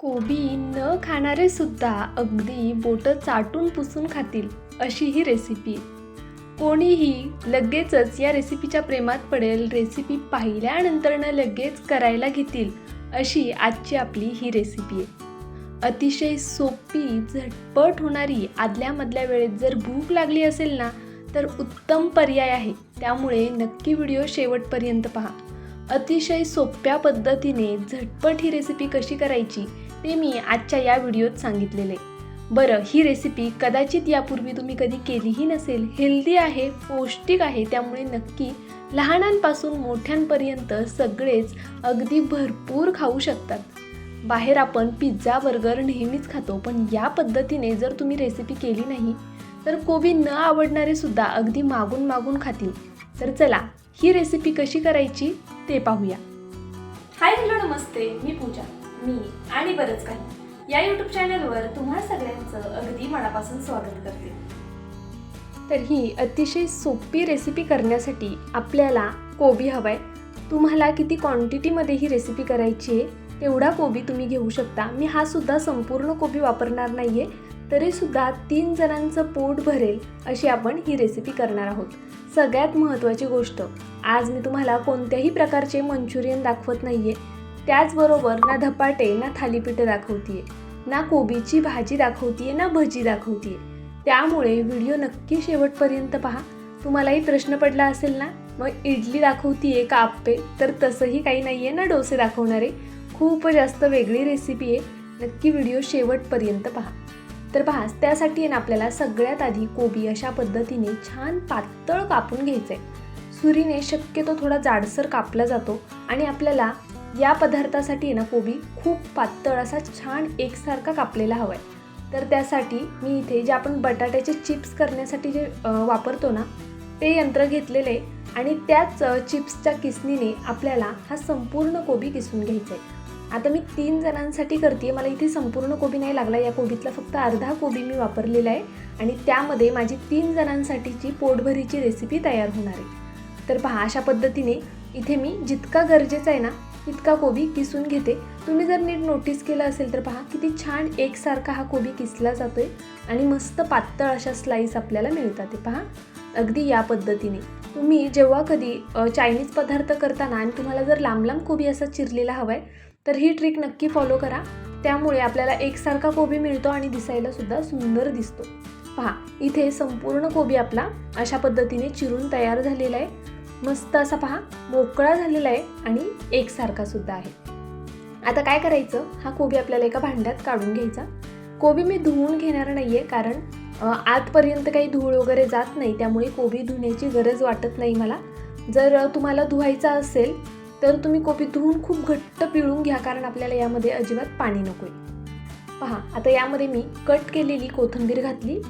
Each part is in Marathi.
कोबी न खाणारे सुद्धा अगदी बोटं चाटून पुसून खातील अशी ही रेसिपी कोणीही लगेचच या रेसिपीच्या प्रेमात पडेल रेसिपी पाहिल्यानंतरनं लगेच करायला घेतील अशी आजची आपली ही रेसिपी आहे. अतिशय सोपी झटपट होणारी आदल्यामधल्या वेळेत जर भूक लागली असेल ना तर उत्तम पर्याय आहे. त्यामुळे नक्की व्हिडिओ शेवटपर्यंत पहा. अतिशय सोप्या पद्धतीने झटपट ही रेसिपी कशी करायची ते मी आजच्या या व्हिडिओत सांगितलेले. बरं ही रेसिपी कदाचित यापूर्वी तुम्ही कधी केलीही नसेल. हेल्दी आहे पौष्टिक आहे त्यामुळे नक्की लहानांपासून मोठ्यांपर्यंत सगळेच अगदी भरपूर खाऊ शकतात. बाहेर आपण पिझ्झा बर्गर नेहमीच खातो पण या पद्धतीने जर तुम्ही रेसिपी केली नाही तर कोबी न आवडणारे सुद्धा अगदी मागून मागून खातील. तर चला ही रेसिपी कशी करायची ते पाहूया. हाय हॅलो नमस्ते. मी पूजा. मी आणि बरंच काही. या यूट्यूब चॅनलवर तुम्हा सगळ्यांचं अगदी मनापासून स्वागत करते. तर ही अतिशय सोपी रेसिपी करण्यासाठी आपल्याला कोबी हवाय. तुम्हाला किती क्वांटिटीमध्ये ही रेसिपी करायची आहे तेवढा कोबी तुम्ही घेऊ शकता. मी हा सुद्धा संपूर्ण कोबी वापरणार नाही आहे तरीसुद्धा तीन जणांचं पोट भरेल अशी आपण ही रेसिपी करणार आहोत. सगळ्यात महत्त्वाची गोष्ट आज मी तुम्हाला कोणत्याही प्रकारचे मंचुरियन दाखवत नाही आहे त्याचबरोबर ना धपाटे ना थालीपीठं दाखवतीये ना कोबीची भाजी दाखवतीये ना भजी दाखवतीये. त्यामुळे व्हिडिओ नक्की शेवटपर्यंत पहा. तुम्हालाही प्रश्न पडला असेल ना मग इडली दाखवतीये का आप्पे? तर तसंही काही नाही आहे ना डोसे दाखवणारे. खूप जास्त वेगळी रेसिपी आहे. नक्की व्हिडिओ शेवटपर्यंत पहा. तर पहा त्यासाठी आहे ना आपल्याला सगळ्यात आधी कोबी अशा पद्धतीने छान पातळ कापून घ्यायचं आहे सुरीने शक्यतो थोडा जाडसर कापला जातो आणि आपल्याला या पदार्थासाठी आहे ना कोबी खूप पातळ असा छान एकसारखा कापलेला हवा आहे. तर त्यासाठी मी इथे जे आपण बटाट्याचे चिप्स करण्यासाठी जे वापरतो ना ते यंत्र घेतलेले आहे आणि त्याच चिप्सच्या किसनीने आपल्याला हा संपूर्ण कोबी किसून घ्यायचा आहे. आता मी तीन जणांसाठी करते मला इथे संपूर्ण कोबी नाही लागला या कोबीतला फक्त अर्धा कोबी मी वापरलेला आहे आणि त्यामध्ये माझी तीन जणांसाठीची पोटभरीची रेसिपी तयार होणार आहे. तर पहा अशा पद्धतीने इथे मी जितका गरजेचा आहे ना इतका कोबी किसून घेते. तुम्ही जर नीट नोटीस केलं असेल तर पहा किती छान एकसारखा हा कोबी किसला जातोय आणि मस्त पातळ अशा स्लाईस आपल्याला मिळतात ते पहा. अगदी या पद्धतीने. तुम्ही जेव्हा कधी चायनीज पदार्थ करताना आणि तुम्हाला जर लांब लांब कोबी असा चिरलेला हवा आहे तर ही ट्रिक नक्की फॉलो करा. त्यामुळे आपल्याला एकसारखा कोबी मिळतो आणि दिसायला सुद्धा सुंदर दिसतो. पहा इथे संपूर्ण कोबी आपला अशा पद्धतीने चिरून तयार झालेला आहे. मस्त असा पहा मोकळा झालेला आहे आणि एकसारखा सुद्धा आहे. आता काय करायचं? हा कोबी आपल्याला एका भांड्यात काढून घ्यायचा. कोबी मी धुवून घेणार नाही आहे कारण आतपर्यंत काही धूळ वगैरे जात नाही त्यामुळे कोबी धुण्याची गरज वाटत नाही मला. जर तुम्हाला धुवायचा असेल तर तुम्ही कोबी धुवून खूप घट्ट पिळून घ्या कारण आपल्याला यामध्ये अजिबात पाणी नको आहे पहा आता यामध्ये मी कट केलेली कोथिंबीर घातली.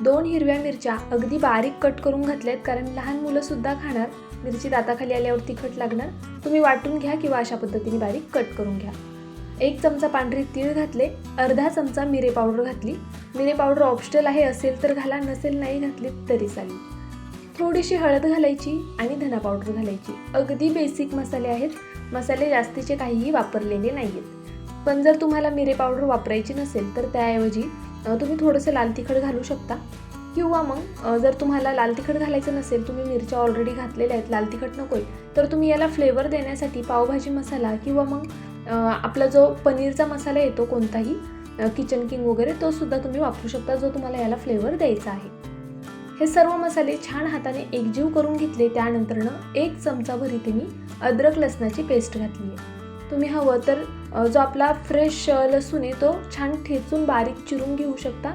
दोन हिरव्या मिरच्या अगदी बारीक कट करून घातल्यात कारण लहान मुलंसुद्धा खाणार. मिरची दाताखाली आल्यावर तिखट लागणार तुम्ही वाटून घ्या किंवा अशा पद्धतीने बारीक कट करून घ्या. एक चमचा पांढरी तीळ घातले अर्धा चमचा मिरे पावडर घातली. मिरे पावडर ऑप्शनल आहे असेल तर घाला नसेल नाही घातली तरी चालेल. थोडीशी हळद घालायची आणि धना पावडर घालायची. अगदी बेसिक मसाले आहेत. मसाले जास्तीचे काहीही वापरलेले नाही आहेत पण जर तुम्हाला मिरे पावडर वापरायची नसेल तर त्याऐवजी तुम्ही थोडंसं लाल तिखट घालू शकता. किंवा मग जर तुम्हाला लाल तिखट घालायचं नसेल तुम्ही मिरच्या ऑलरेडी घातलेल्या आहेत लाल तिखट नको आहे तर तुम्ही याला फ्लेवर देण्यासाठी पावभाजी मसाला किंवा मग आपला जो पनीरचा मसाला येतो कोणताही किचन किंग वगैरे तो सुद्धा तुम्ही वापरू शकता जो तुम्हाला याला फ्लेवर द्यायचा आहे. हे सर्व मसाले छान हाताने एकजीव करून घेतले त्यानंतरनं एक चमचाभर इथे मी अद्रक लसणाची पेस्ट घातली आहे. तुम्ही हवं तर जो आपला फ्रेश लसूण आहे तो छान ठेचून बारीक चिरून घेऊ शकता.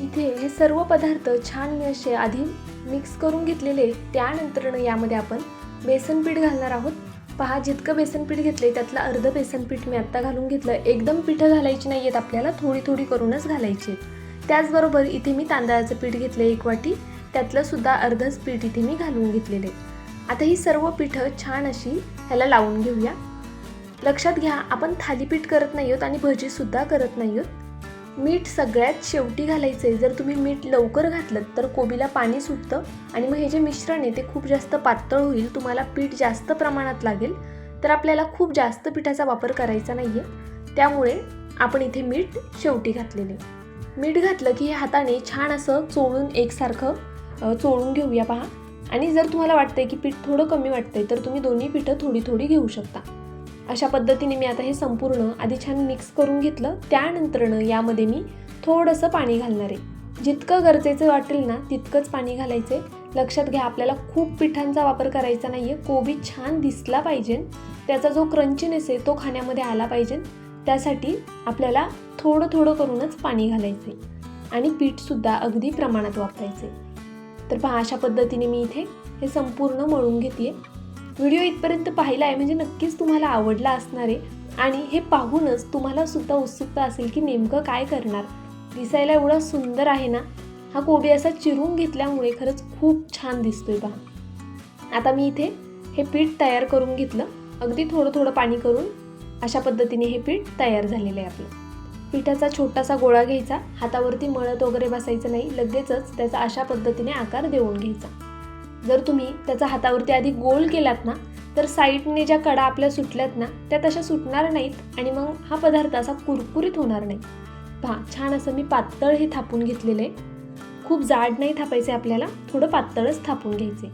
इथे हे सर्व पदार्थ छान मी असे आधी मिक्स करून घेतलेले त्यानंतरनं यामध्ये आपण बेसन पीठ घालणार आहोत. पहा जितकं बेसन पीठ घेतलंय त्यातलं अर्धं बेसन पीठ मी आत्ता घालून घेतलं. एकदम पिठं घालायची नाही आहेत आपल्याला थोडी थोडी करूनच घालायची आहेत. त्याचबरोबर इथे मी तांदळाचं पीठ घेतलं एक वाटी त्यातलं सुद्धा अर्धच पीठ इथे मी घालून घेतलेले. आता ही सर्व पिठं छान अशी ह्याला लावून घेऊया. लक्षात घ्या आपण थालीपीठ करत नाही आहोत आणि भजीसुद्धा करत नाही आहोत मीठ सगळ्यात शेवटी घालायचं आहे जर तुम्ही मीठ लवकर घातलं तर कोबीला पाणी सुटतं आणि मग हे जे मिश्रण आहे ते खूप जास्त पातळ होईल तुम्हाला पीठ जास्त प्रमाणात लागेल. तर आपल्याला खूप जास्त पिठाचा वापर करायचा नाही आहे त्यामुळे आपण इथे मीठ शेवटी घातलेले मीठ घातलं की हे हाताने छान असं चोळून एकसारखं चोळून घेऊया पहा. आणि जर तुम्हाला वाटतंय की पीठ थोडं कमी वाटतंय तर तुम्ही दोन्ही पिठं थोडी थोडी घेऊ शकता. अशा पद्धतीने मी आता हे संपूर्ण आधी छान मिक्स करून घेतलं. त्यानंतरनं यामध्ये मी थोडंसं पाणी घालणार आहे. जितकं गरजेचं वाटेल ना तितकंच पाणी घालायचं आहे लक्षात घ्या आपल्याला खूप पिठांचा वापर करायचा नाही आहे कोबी छान दिसला पाहिजे. त्याचा जो क्रंचीनेस आहे तो खाण्यामध्ये आला पाहिजे. त्यासाठी आपल्याला थोडं थोडं करूनच पाणी घालायचं आहे आणि पीठसुद्धा अगदी प्रमाणात वापरायचे तर पहा अशा पद्धतीने मी इथे हे संपूर्ण मळून घेते व्हिडिओ इथपर्यंत पाहिला आहे म्हणजे नक्कीच तुम्हाला आवडला असणार आहे. आणि हे पाहूनच तुम्हाला सुद्धा उत्सुकता असेल की नेमकं काय करणार. दिसायला एवढा सुंदर आहे ना? हा कोबी असा चिरून घेतल्यामुळे खरंच खूप छान दिसतोय पहा. आता मी इथे हे पीठ तयार करून घेतलं. अगदी थोडं थोडं पाणी करून अशा पद्धतीने हे पीठ तयार झालेलं आहे आपलं. पिठाचा छोटासा गोळा घ्यायचा. हातावरती मळत वगैरे बसायचं नाही. लगेचच त्याचा अशा पद्धतीने आकार देऊन घ्यायचा. जर तुम्ही त्याचा हातावरती आधी गोल केलात ना तर साईडने ज्या कडा आपल्या सुटल्यात ना त्या तशा सुटणार नाहीत आणि मग हा पदार्थ असा कुरकुरीत होणार नाही. पहा छान असं मी पातळ हे थापून घेतलेलं आहे. खूप जाड नाही थापायचे आपल्याला थोडं पातळच थापून घ्यायचे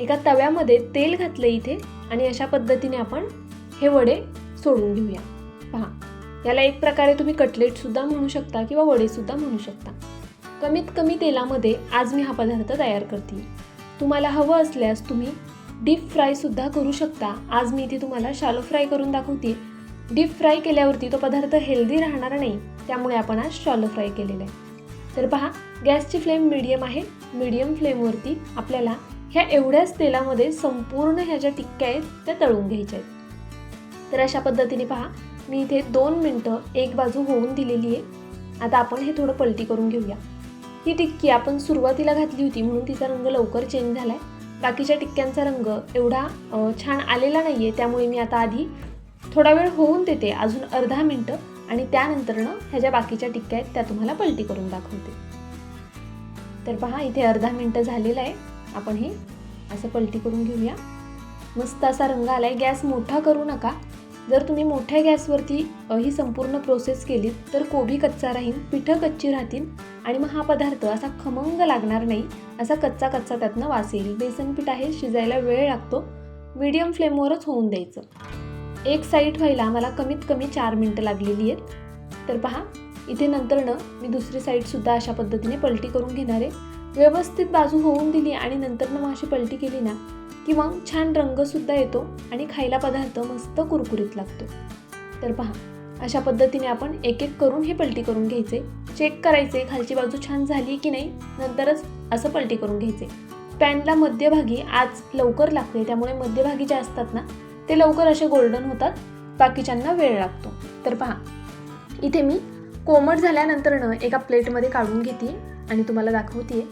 एका तव्यामध्ये तेल घातलं इथे आणि अशा पद्धतीने आपण हे वडे सोडून घेऊया. पहा याला एक प्रकारे तुम्ही कटलेटसुद्धा म्हणू शकता किंवा वडेसुद्धा म्हणू शकता. कमीत कमी तेलामध्ये आज मी हा पदार्थ तयार करते तुम्हाला हवं असल्यास तुम्ही डीप फ्रायसुद्धा करू शकता. आज मी इथे तुम्हाला शालो फ्राय करून दाखवते. डीप फ्राय केल्यावरती तो पदार्थ हेल्दी राहणार नाही. त्यामुळे आपण आज शालो फ्राय केलेला आहे. तर पहा गॅसची फ्लेम मिडियम आहे. मिडियम फ्लेमवरती आपल्याला ह्या एवढ्याच तेलामध्ये संपूर्ण ह्या ज्या टिक्क्या आहेत त्या तळून घ्यायच्या आहेत. तर अशा पद्धतीने पहा मी इथे दोन मिनटं एक बाजू होऊन दिलेली आहे. आता आपण हे थोडं पलटी करून घेऊया. ही टिक्की आपण सुरुवातीला घातली होती म्हणून तिचा रंग लवकर चेंज झाला आहे बाकीच्या टिक्क्यांचा रंग एवढा छान आलेला नाही आहे त्यामुळे मी आता आधी थोडा वेळ होऊन देते अजून अर्धा मिनटं आणि त्यानंतरनं ह्या ज्या बाकीच्या टिक्क्या आहेत त्या तुम्हाला पलटी करून दाखवते. तर पहा इथे अर्धा मिनटं झालेलं आहे. आपण हे असं पलटी करून घेऊया. मस्त असा रंग आला आहे गॅस मोठा करू नका. जर तुम्ही मोठ्या गॅसवरती ही संपूर्ण प्रोसेस केली तर कोबी कच्चा राहील पिठं कच्ची राहतील आणि मग हा पदार्थ असा खमंग लागणार नाही असा कच्चा कच्चा त्यातनं वास येईल. बेसन पीठ आहे शिजायला वेळ लागतो. मीडियम फ्लेमवरच होऊन द्यायचं. एक साईड व्हायला मला कमीत कमी चार मिनटं लागलेली आहेत. तर पहा इथे नंतरनं मी दुसरी साईडसुद्धा अशा पद्धतीने पलटी करून घेणार आहे. व्यवस्थित बाजू होऊन दिली आणि नंतरनं मग अशी पलटी केली ना किंवा छान रंगसुद्धा येतो आणि खायला पदार्थ मस्त कुरकुरीत लागतो. तर पहा अशा पद्धतीने आपण एक एक करून हे पलटी करून घ्यायचे. चेक करायचे खालची बाजू छान झाली की नाही नंतरच असं पलटी करून घ्यायचे. पॅनला मध्यभागी आज लवकर लागते त्यामुळे मध्यभागी जे असतात ना ते लवकर असे गोल्डन होतात बाकीच्यांना वेळ लागतो. तर पहा इथे मी कोमट झाल्यानंतरनं एका प्लेटमध्ये काढून घेते आणि तुम्हाला दाखवते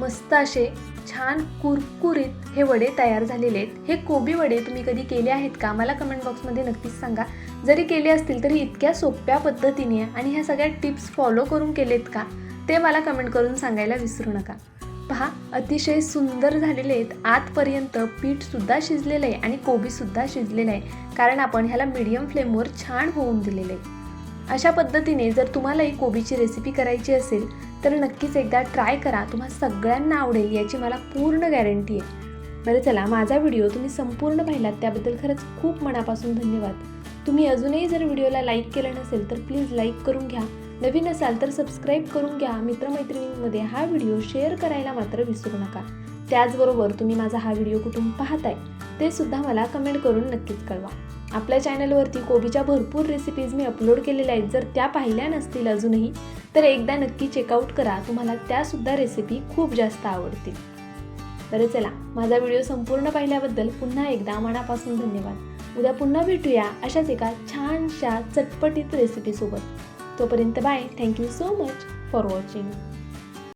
मस्त असे छान कुरकुरीत हे वडे तयार झालेले आहेत. हे कोबी वडे तुम्ही कधी केले आहेत का? मला कमेंट बॉक्समध्ये नक्कीच सांगा. जरी केले असतील तरी इतक्या सोप्या पद्धतीने आणि ह्या सगळ्या टिप्स फॉलो करून केलेत का? ते मला कमेंट करून सांगायला विसरू नका. पहा अतिशय सुंदर झालेले आहेत. आतपर्यंत पीठसुद्धा शिजलेलं आहे आणि कोबीसुद्धा शिजलेलं आहे. कारण आपण ह्याला मीडियम फ्लेमवर छान होऊन दिलेलं आहे. अशा पद्धतीने जर तुम्हालाही कोबीची रेसिपी करायची असेल तर नक्कीच एकदा ट्राय करा. तुम्हाला सगळ्यांना आवडेल याची मला पूर्ण गॅरंटी आहे. बरं चला माझा व्हिडिओ तुम्ही संपूर्ण पाहिलात त्याबद्दल खरंच खूप मनापासून धन्यवाद. तुम्ही अजूनही जर व्हिडिओला लाईक केलं नसेल तर प्लीज लाईक करून घ्या. नवीन असाल तर सबस्क्राईब करून घ्या. मित्रमैत्रिणींमध्ये हा व्हिडिओ शेअर करायला मात्र विसरू नका. त्याचबरोबर तुम्ही माझा हा व्हिडिओ कुठून पाहताय ते सुद्धा मला कमेंट करून नक्कीच कळवा. आपल्या चॅनलवरती कोबीच्या भरपूर रेसिपीज मी अपलोड केलेल्या आहेत. जर त्या पाहिल्या नसतील अजूनही तर एकदा नक्की चेकआउट करा. तुम्हाला त्यासुद्धा रेसिपी खूप जास्त आवडतील. बरं चला. माझा व्हिडिओ संपूर्ण पाहिल्याबद्दल पुन्हा एकदा मनापासून धन्यवाद. उद्या पुन्हा भेटूया अशाच एका छानशा चटपटीत रेसिपीसोबत तोपर्यंत bye thank you so much for watching